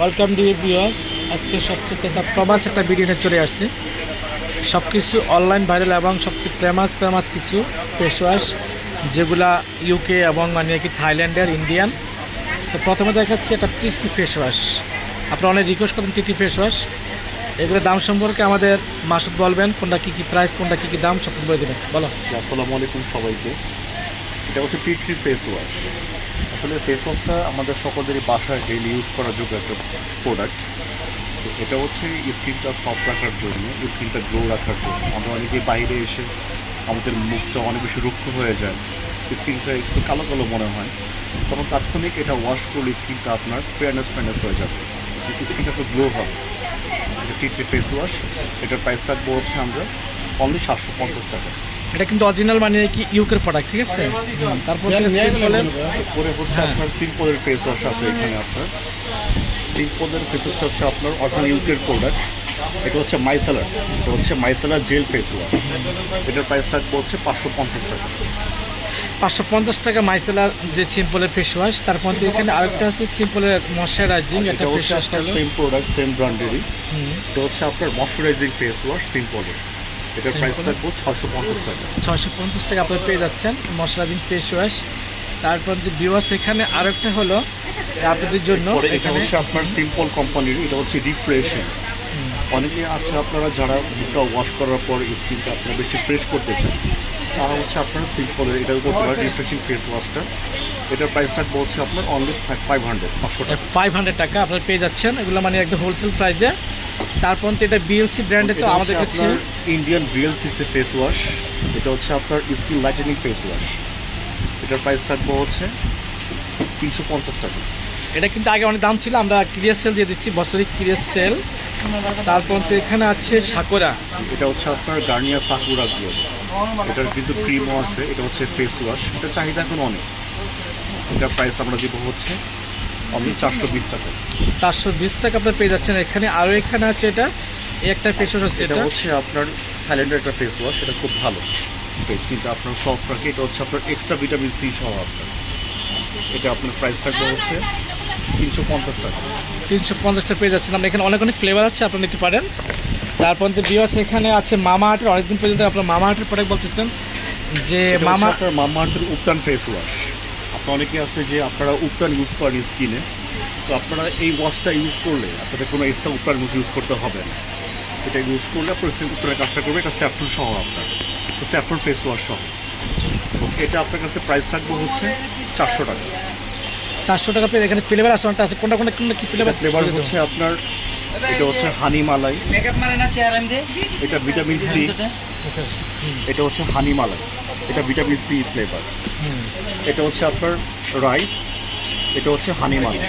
Welcome D বিওস আজকে সবচেয়ে একটা প্রবাস একটা ভিডিও নিয়ে চলে আসছে। সব কিছু অনলাইন ভাইরাল এবং সবচেয়ে ফেমাস ফেমাস কিছু ফেস ওয়াশ যেগুলা ইউকে এবং মানে কি থাইল্যান্ডের ইন্ডিয়ান তো প্রথমে দেখাচ্ছি একটা টিটি ফেস ওয়াশ আপনারা অনেক রিকোয়েস্ট করেন টিটি ফেস ওয়াশ এগুলোর দাম সম্পর্কে আমাদের মাসুদ বলবেন, কোনটা কী কী প্রাইস কোনটা কী কী দাম সব কিছু বলে দেবেন। বলো। আসসালামু আলাইকুম সবাইকে। এটা হচ্ছে টিটি ফেস ওয়াশ আসলে ফেস ওয়াশটা আমাদের সকলেরই বাসায় ডেইলি ইউজ করার যোগ্য একটা প্রোডাক্ট তো এটা হচ্ছে স্কিনটা সফট রাখার জন্য স্কিনটা গ্লো রাখার জন্য। আমরা অনেকেই বাইরে এসে আমাদের মুখটা অনেক বেশি রুক্ষ হয়ে যায়। স্কিনটা একটু কালো কালো মনে হয়। তখন তাৎক্ষণিক এটা ওয়াশ করলে স্কিনটা আপনার ফেয়ারনেস ফেয়ারনেস হয়ে যাবে। স্কিনটা একটু গ্লো হবে। এটা টি ফেস ওয়াশ এটার প্রাইস থাকব হচ্ছে আমরা অনলি সাতশো পঞ্চাশ টাকা। এটা কিন্তু অরিজিনাল মানে কি ইউকের প্রোডাক্ট ঠিক আছে? তারপর পরে হচ্ছে হ্যাঁ। আপনার সিম্পলের ফেস ওয়াশ আছে এখানে আপনার। সিম্পলের ফেস ওয়াশটা হচ্ছে আপনার অরিজিনাল ইউকের প্রোডাক্ট এটা হচ্ছে মাইসেলার এটা হচ্ছে মাইসেলার জেল ফেস ওয়াশ এটার প্রাইস থাকবে হচ্ছে পাঁচশো পঞ্চাশ টাকা। পাঁচশো পঞ্চাশ টাকা মাইসেলার যে সিম্পলের ফেস ওয়াশ তারপর থেকে এখানে আরেকটা আছে সিম্পলের ময়শ্চারাইজিং এটা ফেস হচ্ছে ওয়াশ আপনার সেম প্রোডাক্ট সেম ব্র্যান্ডেরই এটা হচ্ছে আপনার ময়শ্চারাইজিং ফেস ওয়াশ সিম্পলের এটার প্রাইস? থাকবে ছশো পঞ্চাশ টাকা। ছয়শো পঞ্চাশ টাকা আপনারা পেয়ে যাচ্ছেন। মশলাদিন ফেস ওয়াশ তারপর যে বিওয়াস এখানে আরেকটা হলো আপনাদের জন্য এটা হচ্ছে আপনার সিম্পল কোম্পানির এটা হচ্ছে রিফ্রেশিং অনেকে আছে আপনারা যারা মুখটা ওয়াশ করার পর স্কিনটা আপনারা বেশি ফ্রেশ করতে চান তারা হচ্ছে আপনারা সিম্পলের এটা করতে পারেন রিফ্রেশিং ফেস ওয়াশটা এটার প্রাইস থাকবে হচ্ছে আপনার অনলি ফাইভ হান্ড্রেড পাঁচশো টাকা। ফাইভ হান্ড্রেড টাকা আপনারা পেয়ে যাচ্ছেন। এগুলো মানে একদম হোলসেল প্রাইসে তারপর তো এটা বিএলসি ব্র্যান্ডে তো আমাদের কাছে ইন্ডিয়ান সিসি ফেস ওয়াশ এটা হচ্ছে আপনার স্কিন লাইটেনিং ফেস ওয়াশ এটার প্রাইস থাকবে হচ্ছে তিনশো পঞ্চাশ টাকা। এটা কিন্তু আগে অনেক দাম ছিল আমরা ক্লিয়ার সেল দিয়ে দিচ্ছি বছরিক ক্লিয়ার সেল তারপর তো এখানে আছে সাকুরা। এটা হচ্ছে আপনার গার্নিয়া সাকুরা গ্লো এটার কিন্তু ক্রিমও আছে এটা হচ্ছে ফেস ওয়াশ এটা চাহিদা এখন অনেক। এটার প্রাইস আমরা দিব হচ্ছে অনলি চারশো বিশ টাকা। চারশো বিশ টাকা আপনার পেয়ে যাচ্ছেন। এখানে আরও এখানে আছে এটা। এই একটা ওয়াশ হচ্ছে এটা হচ্ছে আপনার থাইল্যান্ডের একটা ফেস ওয়াশ এটা খুব ভালো ফেস কিন্তু আপনার সফট রাখে এটা হচ্ছে আপনার এক্সট্রা ভিটামিন সি সহ আপনার। এটা আপনার প্রাইস থাকবে হচ্ছে তিনশো পঞ্চাশ টাকা। তিনশো পঞ্চাশটা পেয়ে যাচ্ছেন। আমরা এখানে অনেক অনেক ফ্লেভার আছে আপনারা নিতে পারেন। তারপর তো বিওয়াস এখানে আছে মামা আর্টের অনেকদিন পর্যন্ত আপনার মামা আর্টের প্রোডাক্ট বলতেছেন যে মামা মামা আর্থের উপটান ফেস ওয়াশ আপনার অনেকে আছে যে আপনারা উপটান ইউজ করেন স্কিনে তো আপনারা এই ওয়াশটা ইউজ করলে আপনাদের কোনো এক্সট্রা উপটান ইউজ করতে হবে না। এটা ইউজ করলে আপনার উপটানের কাজটা করবে এটা স্যাফরন সহ আপনার। তো স্যাফরন ফেস ওয়াশ সহ। তো এটা আপনার কাছে প্রাইস থাকবে হচ্ছে চারশো টাকা। চারশো টাকা পেয়ে এখানে ফ্লেভার আছে আছে। কোনটা কোনটা কি ফ্লেভার ফ্লেভার হচ্ছে আপনার এটা হচ্ছে হানি মালাই মেকআপ মানে না চেয়ার এমনি? এটা ভিটামিন সি এটা হচ্ছে হানি মালাই এটা ভিটামিন সি ফ্লেভার এটা হচ্ছে আপনার রাইস এটা হচ্ছে হানি মালাই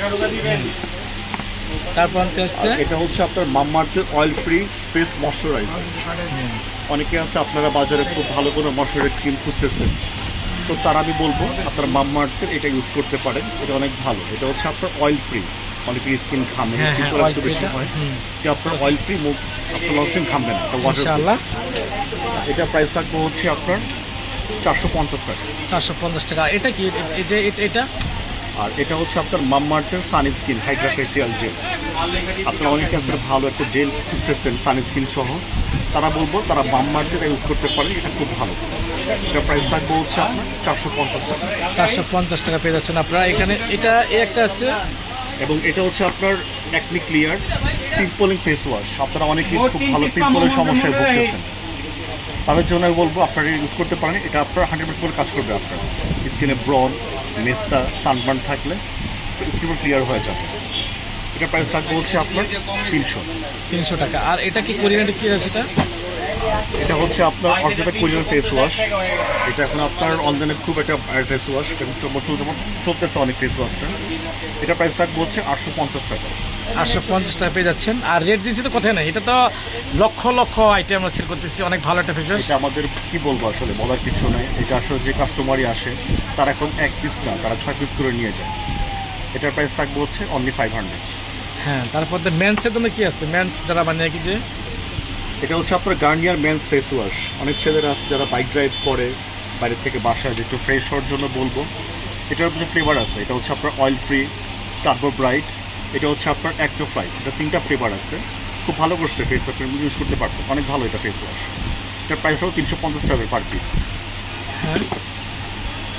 তারপর হচ্ছে? এটা হচ্ছে আপনার মাম্মার্থের অয়েল ফ্রি ফেস ময়শ্চারাইজার অনেকে আছে আপনারা বাজারে খুব ভালো কোনো ময়শ্চারাইজার ক্রিম খুঁজতেছেন। তো তার আমি বলব আপনার মাম্মার্থের এটা ইউজ করতে পারেন। এটা অনেক ভালো। এটা হচ্ছে আপনার অয়েল ফ্রি অনেকে স্কিন হ্যাঁ একটু বেশি। হয় যে আপনার অয়েল ফ্রি মুখ আপনার লসিন ঘামবে না ইনশাআল্লাহ। এটা প্রাইস থাকবে হচ্ছে আপনার চারশো পঞ্চাশ টাকা। চারশো পঞ্চাশ টাকা। এটা কি? এটা- এটা? আর এটা হচ্ছে আপনার মাম্মার্থের sunny skin hydra facial gel. আপনারা অনেকে আসলে ভালো একটা জেল খুঁজতেছেন সানি স্কিন সহ। তারা বলব তারা মাম্মার্থের ইউজ করতে পারেন এটা খুব ভালো। এটা প্রাইস থাকবে হচ্ছে আপনার চারশো পঞ্চাশ টাকা। চারশো পঞ্চাশ টাকা পেয়ে যাচ্ছেন আপনারা। এখানে এটা একটা আছে এবং এটা হচ্ছে আপনার acne clear pimpling face wash আপনারা অনেকে খুব ভালো পিম্পলের সমস্যায় ভুগতেছেন। তাদের জন্য আমি বলব আপনারা ইউজ করতে পারেন। এটা আপনার হান্ড্রেড পার্সেন্ট কাজ করবে আপনার। স্কিনে ব্রন মেস্তা সানবার্ন থাকলে স্কিন ক্লিয়ার হয়ে যাবে। এটা প্রাইস থাকবে হচ্ছে আপনার তিনশো। তিনশো টাকা। আর এটা কি কোরিয়ান কি আছে এটা? এটা হচ্ছে আপনার অর্জেন্টা কোরিয়ান ফেস ওয়াশ এটা এখন আপনার অনলাইনে খুব একটা ফেস ওয়াশ চলতেছে অনেক ফেস ওয়াশটা এটা প্রাইস থাকবে হচ্ছে আটশো পঞ্চাশ টাকা। আটশো পঞ্চাশ টাকা পেয়ে যাচ্ছেন। আর রেট জিনিস তো কোথায় নেই? এটা তো লক্ষ লক্ষ আইটেম আমরা সেল করতেছি। অনেক ভালো একটা ফেস এটা আমাদের কি বলব আসলে বলার কিছু নেই। এটা আসলে যে কাস্টমারই আসে তারা এখন এক পিস না তারা ছয় পিস করে নিয়ে যায়। এটার প্রাইস থাকবে হচ্ছে অনলি ফাইভ হান্ড্রেড হ্যাঁ তারপর মেন্সের জন্য কি আছে? মেন্স যারা মানে কি যে এটা হচ্ছে আপনার গার্নিয়ার মেন্স ফেস ওয়াশ অনেক ছেলেরা আছে যারা বাইক ড্রাইভ করে বাইরের থেকে বাসায় যে একটু ফ্রেশ হওয়ার জন্য বলব। এটার মধ্যে ফ্লেভার আছে। এটা হচ্ছে আপনার অয়েল ফ্রি কার্বো ব্রাইট এটা হচ্ছে আপনার অ্যাক্টো ফ্রাইট এটা তিনটা ফ্লেভার আছে। খুব ভালো করছে ফেস ওয়াশ ইউজ করতে পারতো অনেক ভালো এটা ফেস ওয়াশ এটার প্রাইস হলো তিনশো পঞ্চাশ টাকা পার পিস হ্যাঁ।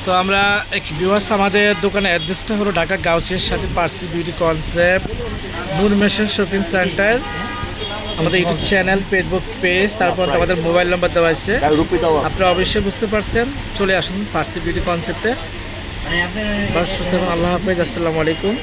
তো আমরা এক ভিউয়ার্স আমাদের দোকানের অ্যাড্রেসটা হলো ঢাকা গাউসিয়ার সাথে Parsi beauty concept Noor mansion shopping center আমাদের ইউটিউব চ্যানেল ফেসবুক পেজ তারপর আমাদের মোবাইল নাম্বার দেওয়া আছে। রুপিটাও আপনারা অবশ্যই বুঝতে পারছেন। চলে আসুন পার্সি বিউটি কনসেপ্টে আল্লাহ হাফেজ আসসালামু আলাইকুম।